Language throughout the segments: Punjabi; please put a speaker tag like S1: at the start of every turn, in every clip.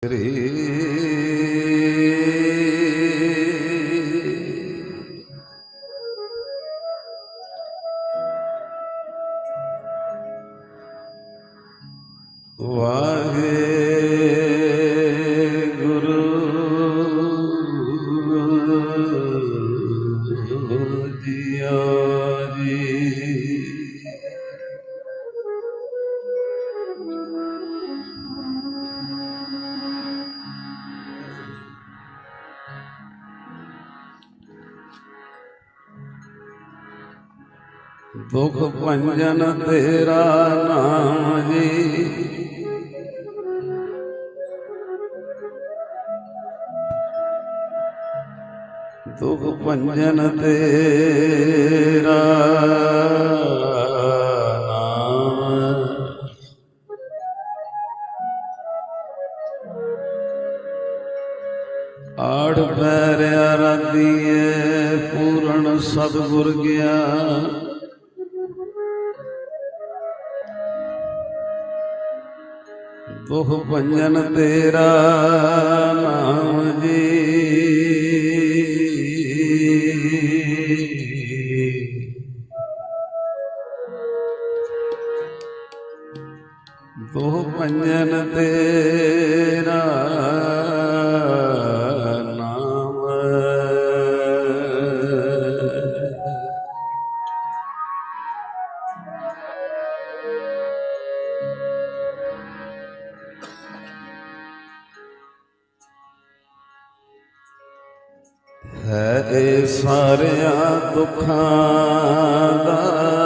S1: Peraí. ਭੰਜਨ ਤੇਰਾ ਨਾਮ ਜੀ। ਦੁਖ ਭੰਜਨ ਤੇਰਾ ਨਾਮ। ਆੜ ਪੈਰ ਅਰਾਧੀਏ ਪੂਰਨ ਸਤਿਗੁਰ ਭੰਜਨ ਤੇਰਾ। ਇਹ ਸਾਰਿਆਂ ਦੁੱਖਾਂ ਦਾ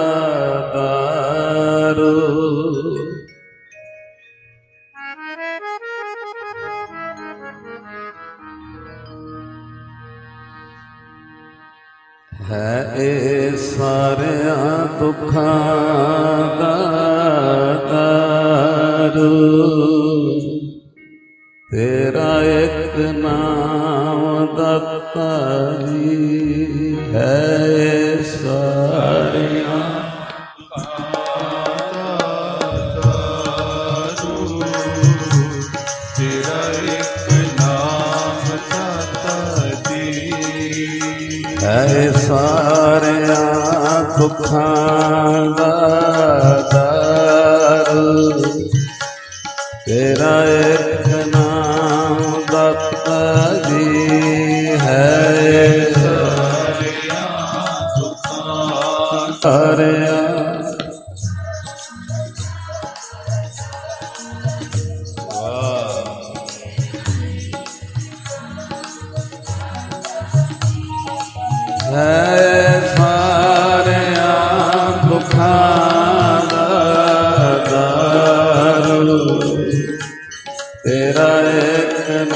S1: ਹੈ ਸਾਰਿਆਂ ਦੁੱਖਾਂ ਦਾ ਇੱਕ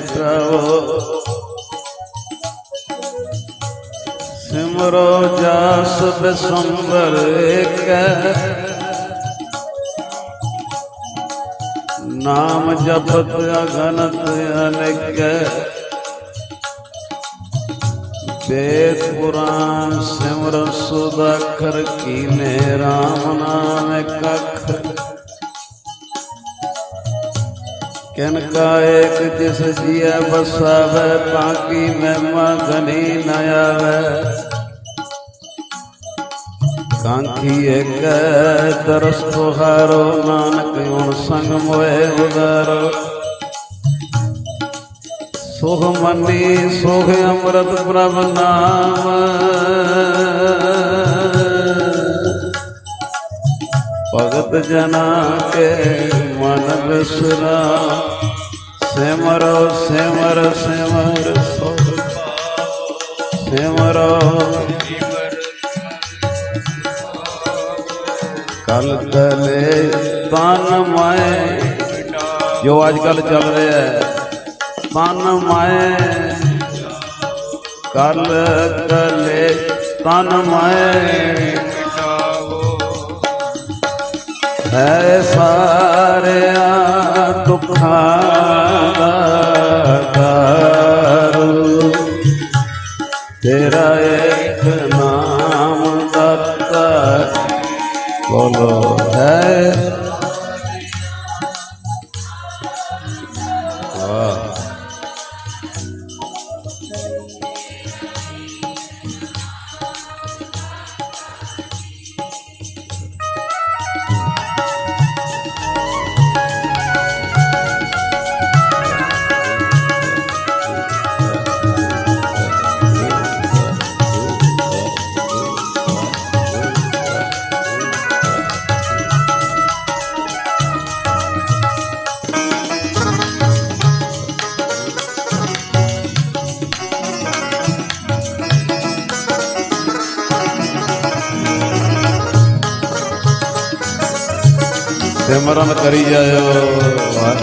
S1: ਮੈਂ ਸਿਮਰੋ ਜਸ ਬਿਸੰਬਰ ਏਕੈ। ਨਾਮ ਜਪਤ ਅਗਨਤ ਅਨੇਕੈ। ਵੇਦ ਪੁਰਾਨ ਸਿਮਰ ਸੁਦਾਖਰ ਕੀਨੇ RAM ਨਾਮ ਇੱਕ ਕਿਨ ਕਾ ਏਕ ਜਿਸ ਜੀਐ ਬਸਾਵੈ ਤਾਂ ਮਹਿਮਾ ਗਨੀ ਨ ਆਵੈ। ਕਾਂਖੀ ਏਕ ਦਰਸ ਤੁਹਾਰੋ ਨਾਨਕ ਹੁਣ ਸੰਗ ਮੋਏ ਉਦਾਰੋ ਸੁਖ ਮੰਨੀ, ਸੁਖ ਅੰਮ੍ਰਿਤ ਪ੍ਰਭ ਨਾਮ। ਭਗਤ ਭਗਤ ਜਨਾ ਕੇ ਮਨ ਬਿਸਰਾ ਸਿਮਰੋ ਸਿਮਰ ਸਿਮਰ ਸੋ ਸਿਮਰੋ ਕਲ ਕਲੇ ਤਨ ਮੈਂ ਜੋ ਅੱਜ ਕੱਲ ਚੱਲ ਰਿਹਾ ਹੈ ਤਨ ਮੈਂ ਕਲ ਕਲੇ ਹੈ ਸਾਰਿਆਂ ਦੁੱਖਾਂ ਦਾ ਕਾਰੂ ਤੇਰਾ ਇੱਕ ਨਾਮ ਦਾਤਾ ਬੋਲੋ ਹੈ ਸਿਮਰਨ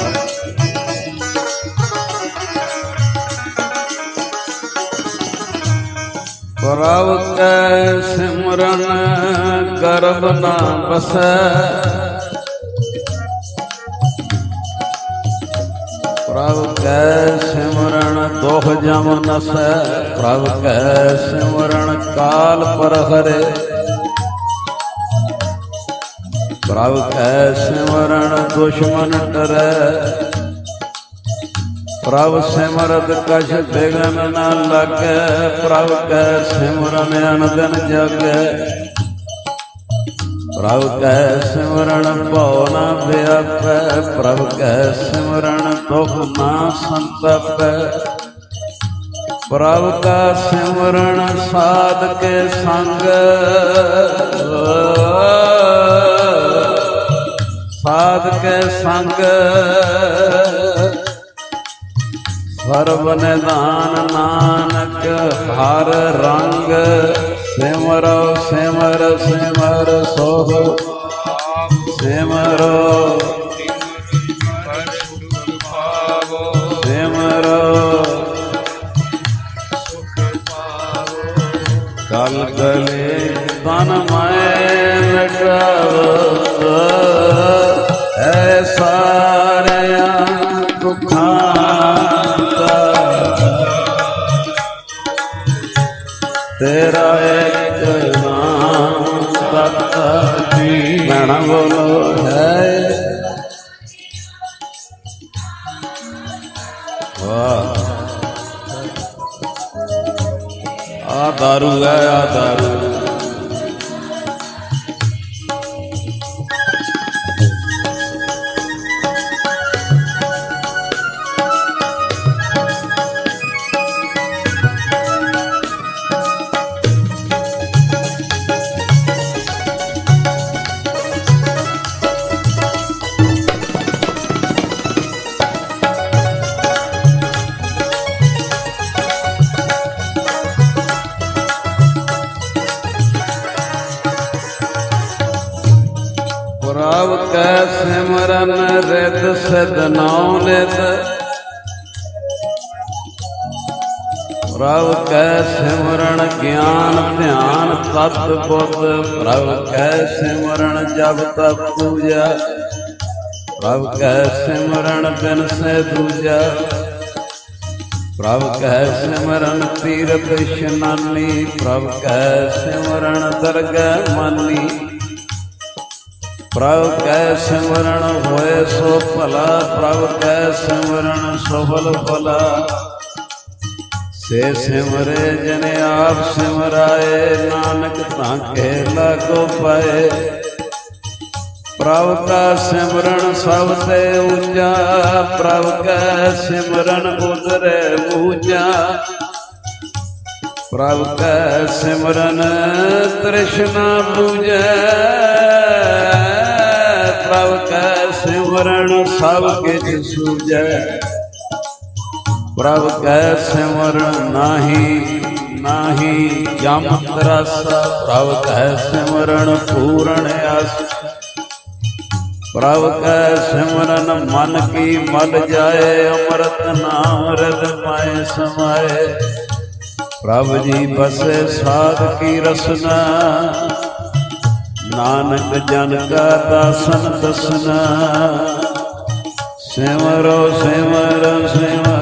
S1: ਪ੍ਰਭ ਕੈ ਸਿਮਰਨ ਕਰਬ ਨਾ ਬਸੈ ਪ੍ਰਭ ਕੈ ਸਿਮਰਨ ਦੋਹ ਜਮ ਨਸੈ। ਪ੍ਰਭ ਕੈ ਸਿਮਰਨ ਕਾਲ ਪਰ ਹਰੇ ਪ੍ਰਭ ਕੈ ਸਿਮਰਨ ਦੁਸ਼ਮਨ ਟਰੈ ਪ੍ਰਭ ਸਿਮਰਤ ਕਛ ਬਿਗਨ ਨ ਲੱਗੈ। ਪ੍ਰਭ ਕੈ ਸਿਮਰਨ ਅਨੰਦਨ ਜਾਗੈ। ਪ੍ਰਭ ਕੈ ਸਿਮਰਨ ਭਉ ਨਾ ਵਿਆਪੈ। ਪ੍ਰਭ ਕੈ ਸਿਮਰਨ ਦੁਖ ਨਾ ਸੰਤਪੈ। ਪ੍ਰਭ ਕਾ ਸਿਮਰਨ ਸਾਧ ਕੇ ਸੰਗ। ਸਾਧ ਸੰਗ। ਸਰਬ ਨਿਧਾਨ ਨਾਨਕ, ਹਰ ਰੰਗ। ਸਿਮਰੋ, ਸਿਮਰ ਸਿਮਰ ਸੋਹ। ਸਿਮਰੋ। ਸਿਮਰੋ। ਕਲ ਕਲੇ ਤਨ ਮੈਂ ਮਿਟਾਵ ਐ ਸਾਰਿਆਂ ਦੁੱਖਾਂ ਦਾ ਤੇਰਾ ਇੱਕ ਨਾਮ ਤਤ ਜੀ। ਮੈਣਾ ਬੋਲੋ, ਹੈ। ਵਾਹ। ਆ ਦਾਰੂ ਹੈ ਆ ਦਾਰੂ। ਪ੍ਰਭ ਕੈ ਸਿਮਰਨ ਰਿਤ ਸਿਧ ਨੌ ਪ੍ਰਭ ਕੈ ਸਿਮਰਨ ਗਿਆਨ ਧਿਆਨ ਤਤ ਬੁੱਧ। ਪ੍ਰਭ ਕੈ ਸਿਮਰਨ ਜਬ ਤਪ ਪੂਜਾ। ਪ੍ਰਭ ਕੈ ਸਿਮਰਨ ਬਿਨ ਸੇ ਦੂਜਾ। ਪ੍ਰਭ ਕੈ ਸਿਮਰਨ ਤੀਰਥ ਇਸ਼ਨਾਨੀ। ਪ੍ਰਭ ਕੈ ਸਿਮਰਨ ਦਰਗਹਿ ਮਾਨੀ। ਪ੍ਰਭ ਕੈ ਸਿਮਰਨ ਹੋਏ ਸੋ ਭਲਾ, ਪ੍ਰਭ ਕੈ ਸਿਮਰਨ ਸਫਲ ਭਲਾ। ਸੇ ਸਿਮਰੇ ਜਨ ਆਪ ਸਿਮਰਾਏ, ਨਾਨਕ ਤਾਂ ਕੇ ਲਾਗੋ ਪਾਏ। ਪ੍ਰਭ ਕਾ ਸਿਮਰਨ ਸਭ ਤੇ ਉੱਚਾ, ਪ੍ਰਭ ਕੈ ਸਿਮਰਨ ਉਦਰੇ ਮੂਜਾ ਪ੍ਰਭ ਕੈ ਸਿਮਰਨ ਤ੍ਰਿਸ਼ਨਾ ਬੂਝੈ ਪ੍ਰਭ ਕੈ ਸਿਮਰਨ, ਸਭ ਕਿਛ ਸੂਝੈ। ਪ੍ਰਭ ਕੈ ਸਿਮਰਨ ਨਾਹੀ ਨਾਹੀ ਜਮ ਤਰਸ। ਪ੍ਰਭ ਕੈ ਸਿਮਰਨ ਪੂਰਨ ਅਸ। ਪ੍ਰਭ ਕੈ ਸਿਮਰਨ ਮਨ ਕੀ ਮਲ ਜਾਏ, ਅੰਮ੍ਰਿਤ ਨਾਮ ਰਦ ਪਾਏ ਸਮਾਏ। ਪ੍ਰਭ ਜੀ ਬਸੇ ਸਾਧ ਕੀ ਰਸਨਾ। ਨਾਨਕ ਜਨ ਕਾ ਦਾਸਨ ਦਸਨਾ। ਸਿਮਰੋ ਸਿਮਰ ਸਿਮਰ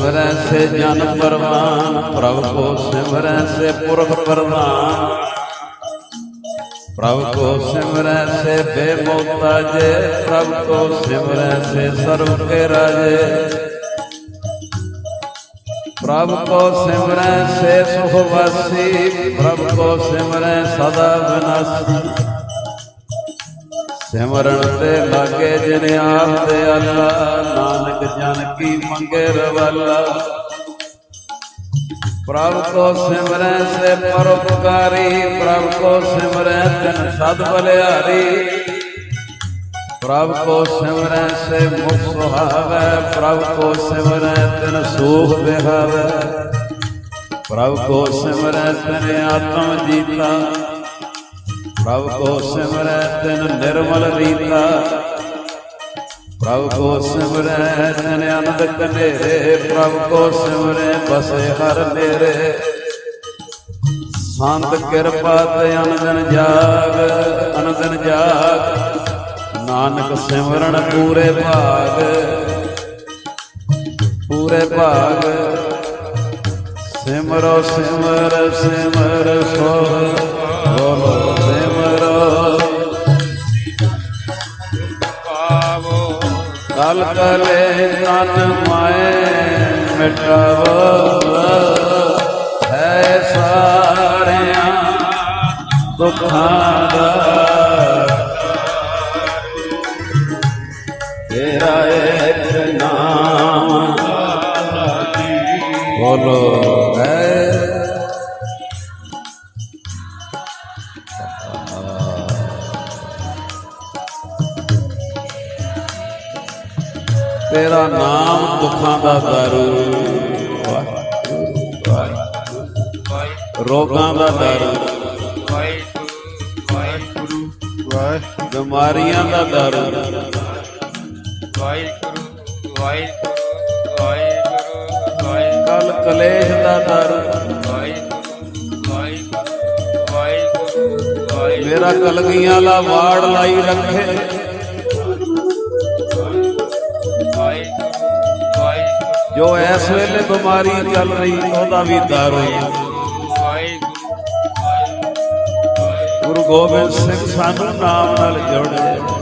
S1: ਸਿਮਰੈ ਸੇ ਜਨ ਪਰਵਾਨ, ਪ੍ਰਭ ਕੋ ਸਿਮਰੈ ਸੇ ਪੁਰਖ ਪ੍ਰਧਾਨ ਪ੍ਰਭ ਕੋ ਸਿਮਰੈ ਸੇ ਬੇਮੋਤਾਜੇ ਪ੍ਰਭ ਕੋ ਸਿਮਰੈ ਸੇ ਸਰਬ ਕੇ ਰਾਜੇ। ਪ੍ਰਭ ਕੋ ਸਿਮਰੈ ਸੇ ਸੁਖ ਵਾਸੀ, ਪ੍ਰਭ ਕੋ ਸਿਮਰੈ ਸਦਾ ਵਿਨਾਸੀ। ਸਿਮਰਨ ਤੇ ਲਾਗੇ ਜਿਨ ਆਪ ਤੇ ਅੱਲਾ, ਨਾਨਕ ਜਨ ਕੀ ਮੰਗੇ ਰਵਾਲਾ। ਪ੍ਰਭ ਕੋ ਸਿਮਰੈ ਸੇ ਪਰਉਪਕਾਰੀ, ਪ੍ਰਭ ਕੋ ਸਿਮਰੈ ਤਿਨ ਸਦ ਬਲਿਆਰੀ। ਪ੍ਰਭ ਕੋ ਸਿਮਰੈ ਸੇ ਮੁਖ ਸੁਹਾਵੈ, ਪ੍ਰਭ ਕੋ ਸਿਮਰੈ ਤਿਨ ਸੂਖ ਬਿਹਾਵੈ ਪ੍ਰਭ ਕੋ ਸਿਮਰੈ ਤਿਨ ਆਤਮ ਜੀਤਾ। ਪ੍ਰਭ ਕੋ ਸਿਮਰੈ ਤਿਨ ਨਿਰਮਲ ਰੀਤਾ। ਪ੍ਰਭ ਕੋ ਸਿਮਰੈ ਤਿਨ ਅਨੰਦ ਕਨੇਰੇ ਪ੍ਰਭ ਕੋ ਸਿਮਰੈ ਬਸੇ ਹਰ ਨੇਰੇ। ਸੰਤ ਕਿਰਪਾ ਤੇ ਅਨੰਦਨ ਜਾਗ ਅਨੰਦਨ ਜਾਗ। ਨਾਨਕ ਸਿਮਰਨ ਪੂਰੇ ਭਾਗ ਪੂਰੇ ਭਾਗ। ਸਿਮਰੋ ਸਿਮਰ ਸਿਮਰ ਸੋ ਬੋਲੋ। ਕਲ ਕਲੇ ਤਨ ਮਾਏ ਮਿਟਾਵੋ ਹੈ ਸਾਰਿਆਂ ਦੁੱਖਾਂ ਦਾ। ਤੇਰਾ ਇੱਕ ਨਾਮ ਬੋਲੋ। ਤੇਰਾ ਨਾਮ ਦੁੱਖਾਂ ਦਾ ਦਾਰੂ।
S2: ਵਾਹਿਗੁਰੂ ਵਾਹਿਗੁਰੂ
S1: ਰੋਗਾਂ ਦਾ ਦਾਰੂ।
S2: ਵਾਹਿਗੁਰੂ ਵਾਹਿਗੁਰੂ ਵਾਹਿਗੁਰੂ
S1: ਬਿਮਾਰੀਆਂ ਦਾ ਦਾਰੂ।
S2: ਵਾਹਿਗੁਰੂ ਵਾਹਿਗੁਰੂ ਵਾਹਿਗੁਰੂ
S1: ਕਲ ਕਲੇਸ਼ ਦਾ ਦਾਰੂ।
S2: ਵਾਹਿਗੁਰੂ ਵਾਹਿਗੁਰੂ ਵਾਹਿਗੁਰੂ ਵਾਹਿਗੁਰੂ
S1: ਮੇਰਾ ਕਲਗੀਆਂ ਲਾ ਵਾੜ ਲਾਈ ਰੱਖੇ। ਜੋ ਇਸ ਵੇਲੇ ਬਿਮਾਰੀ ਚੱਲ ਰਹੀ, ਉਹਦਾ ਵੀ ਦਾਰੂ।
S2: ਵਾਹਿਗੁਰੂ
S1: ਗੁਰੂ ਗੋਬਿੰਦ ਸਿੰਘ ਸਾਨੂੰ ਨਾਮ ਨਾਲ ਜੋੜੇ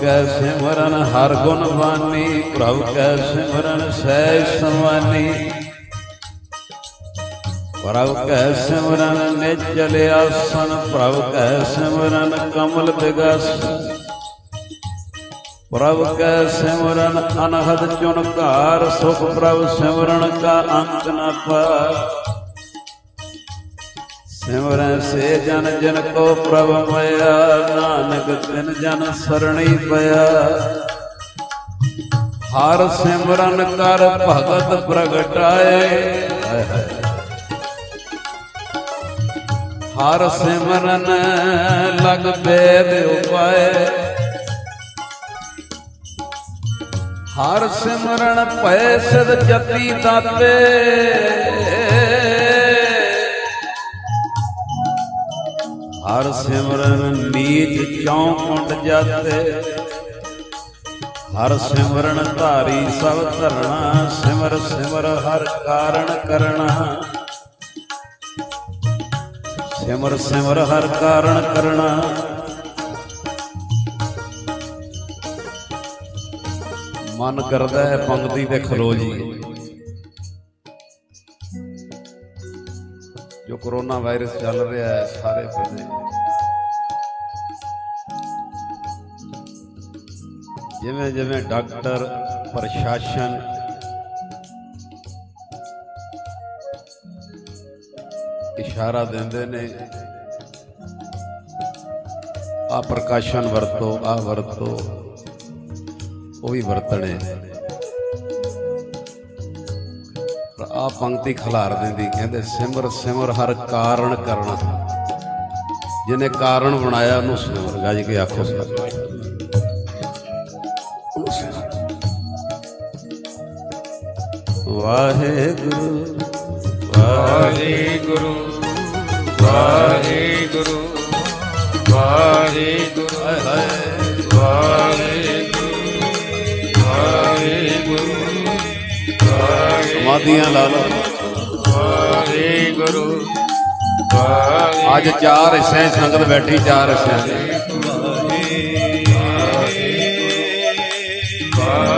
S1: ਕੈ ਸਿਮਰਨ ਹਰ ਗੁਣ ਬਾਨੀ ਪ੍ਰਭ ਕੈ ਸਿਮਰਨ ਸਹਿ ਸਮਾਨੀ ਪ੍ਰਭ ਕੈ ਸਿਮਰਨ ਨਿਚਲ ਆਸਨ ਪ੍ਰਭ ਕੈ ਸਿਮਰਨ ਕਮਲ ਬਿਗਸ। ਪ੍ਰਭ ਕੈ ਸਿਮਰਨ ਅਨਹਦ ਚੁਨਕਾਰ ਸੁਖ ਪ੍ਰਭ ਸਿਮਰਨ ਕਾ ਅੰਤ ਨਾ ਪਾਰ। ਸਿਮਰਨ ਸੇ ਜਨ ਜਨ ਕੋ ਪ੍ਰਭ ਮਇਆ ਨਾਨਕ ਤਿਨ ਜਨ ਸਰਣੀ ਪਿਆ। ਹਰ ਸਿਮਰਨ ਕਰ ਭਗਤ ਪ੍ਰਗਟਾਏ। ਹਰ ਸਿਮਰਨ ਲਗ ਬੇਦ ਉਪਾਏ। ਹਰ ਸਿਮਰਨ ਭੈ ਸਦ ਜਤੀ ਦਾਤੇ। ਹਰ ਸਿਮਰਨ ਨੀਚ ਚੌਂਕੁੰਡ ਜਾਤੇ ਹਰ ਸਿਮਰਨ ਧਾਰੀ ਸਭ ਧਰਣਾ, ਸਿਮਰ ਸਿਮਰ ਹਰ ਕਾਰਣ ਕਰਣਾ। ਸਿਮਰ ਸਿਮਰ ਹਰ ਕਾਰਣ ਕਰਣਾ। ਮਨ ਕਰਦਾ ਹੈ ਪੰਕਤੀ ਤੇ ਖਲੋ ਜੀ। ਕਰੋਨਾ ਵਾਇਰਸ ਚੱਲ ਰਿਹਾ ਹੈ ਸਾਰੇ ਪਾਸੇ। ਜਿਵੇਂ ਜਿਵੇਂ ਡਾਕਟਰ, ਪ੍ਰਸ਼ਾਸਨ ਇਸ਼ਾਰਾ ਦਿੰਦੇ ਨੇ ਆ ਪ੍ਰਕਾਸ਼ਨ ਵਰਤੋ ਆ ਵਰਤੋ, ਉਹ ਵੀ ਵਰਤਣੇ ਆ ਪੰਕਤੀ ਖਿਲਾਰ ਦਿੰਦੀ, ਕਹਿੰਦੇ ਸਿਮਰ ਸਿਮਰ ਹਰ ਕਾਰਨ ਕਰਨ। ਜਿਹਨੇ ਕਾਰਨ ਬਣਾਇਆ, ਉਹਨੂੰ ਸਿਮਰ। ਗੱਜ ਕੇ ਆਖੋ ਵਾਹਿਗੁਰੂ
S2: ਵਾਹਿਗੁਰੂ ਵਾਹਿਗੁਰੂ ਵਾਹਿਗੁਰੂ
S1: ਵਾਹਿਗੁਰੂ ਵਾਹਿਗੁਰੂ
S2: ਵਾਹਿਗੁਰੂ
S1: ਸਮਾਧੀਆਂ ਲਾ ਲਓ
S2: ਵਾਹਿਗੁਰੂ
S1: ਅੱਜ ਚਾਰ ਹਿੱਸੇ ਸੰਗਤ ਬੈਠੀ ਚਾਰ ਹਿੱਸਿਆਂ ਦੇ।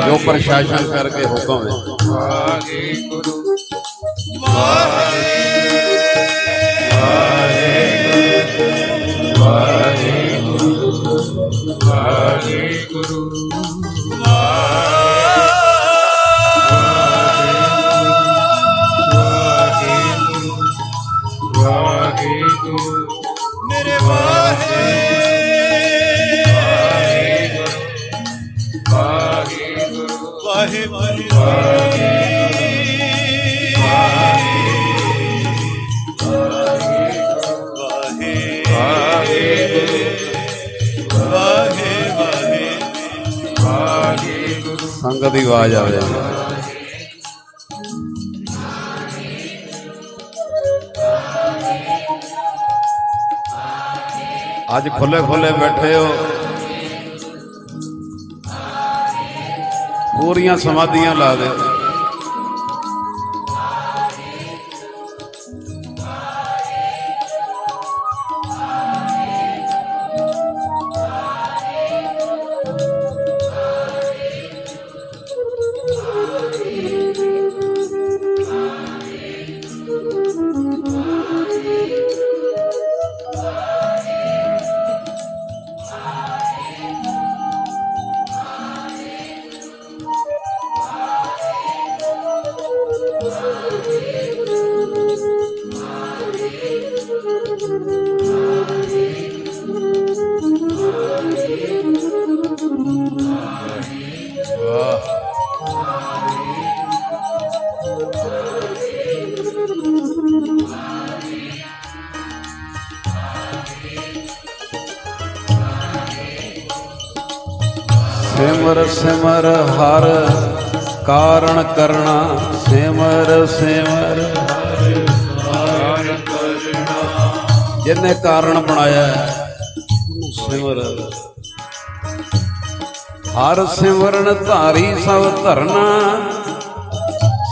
S1: ਜੋ ਪ੍ਰਸ਼ਾਸਨ ਕਰਕੇ ਹੁਕਮ ਹੈ।
S2: ਵਾਹਿਗੁਰੂ ਵਾਹਿਗੁਰੂ।
S1: ਆਵਾਜ਼ ਆਵੇ ਅੱਜ ਖੁੱਲੇ ਖੁੱਲੇ ਬੈਠੇ ਹੋ। ਪੂਰੀਆਂ ਸਮਾਧੀਆਂ ਲਾ ਦੇ। ਸਿਮਰ ਹਰ ਕਾਰਣ ਕਰਣਾ, ਸਿਮਰ ਸਿਮਰ। ਜਿਹਨੇ ਕਾਰਣ ਬਣਾਇਆ, ਉਹਨੂੰ ਸਿਮਰ। ਹਰ ਸਿਮਰਨ ਧਾਰੀ ਸਭ ਧਰਨਾ,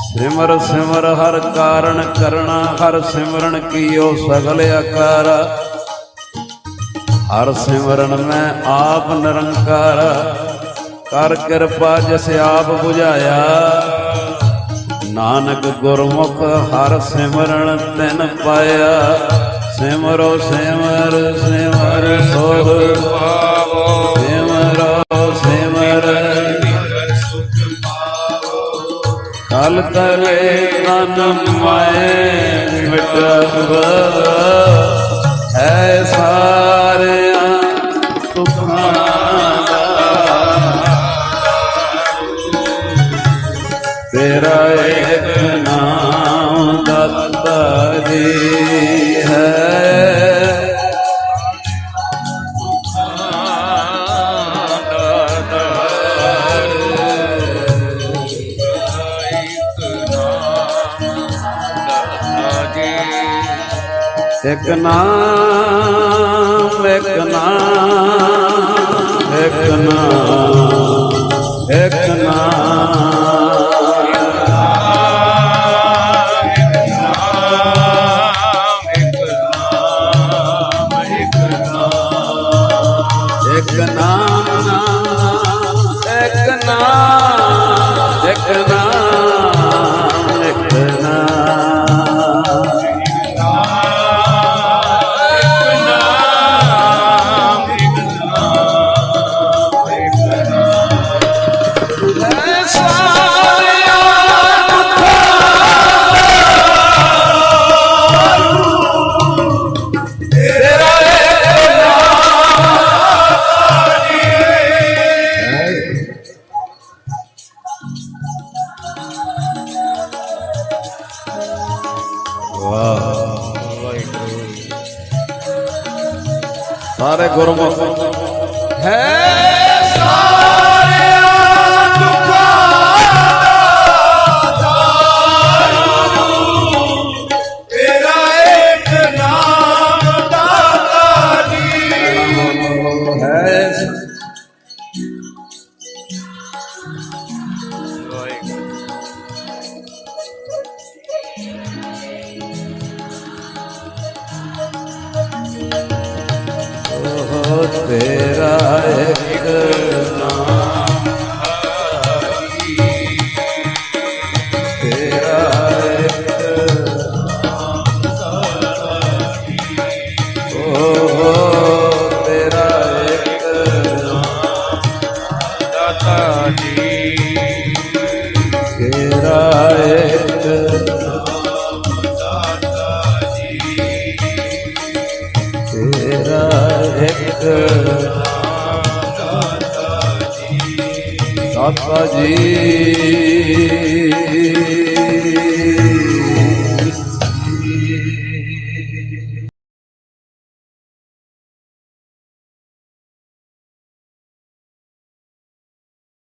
S1: ਸਿਮਰ ਸਿਮਰ ਹਰ ਕਾਰਣ ਕਰਣਾ ਹਰ ਸਿਮਰਨ ਕੀਓ ਸਗਲ ਆਕਾਰ। ਹਰ ਸਿਮਰਨ ਮੈਂ ਆਪ ਨਿਰੰਕਾਰ। ਕਰ ਕਿਰਪਾ ਜਿਸ ਆਪ 부ਝਾਇਆ ਨਾਨਕ ਗੁਰਮੁਖ ਹਰ ਸਿਮਰਨ ਤਿਨ ਪਾਇਆ। ਸਿਮਰੋ ਸਿਮਰ ਸਿਮਰ ਸੋਹ
S2: ਪਾਵੋ।
S1: ਸਿਮਰੋ ਸਿਮਰ ਕਲ ਤਲੇ ਤਨ ਮਾਏ ਮਿਟਬ ਹੈ ਸਾਰਿਆਂ ਇੱਕ ਨਾਮ ਇੱਕ ਨਾਮ ਇੱਕ ਨਾਮ ਤੇਰਾ ਇੱਕ ਦਾਤਾ ਜੀ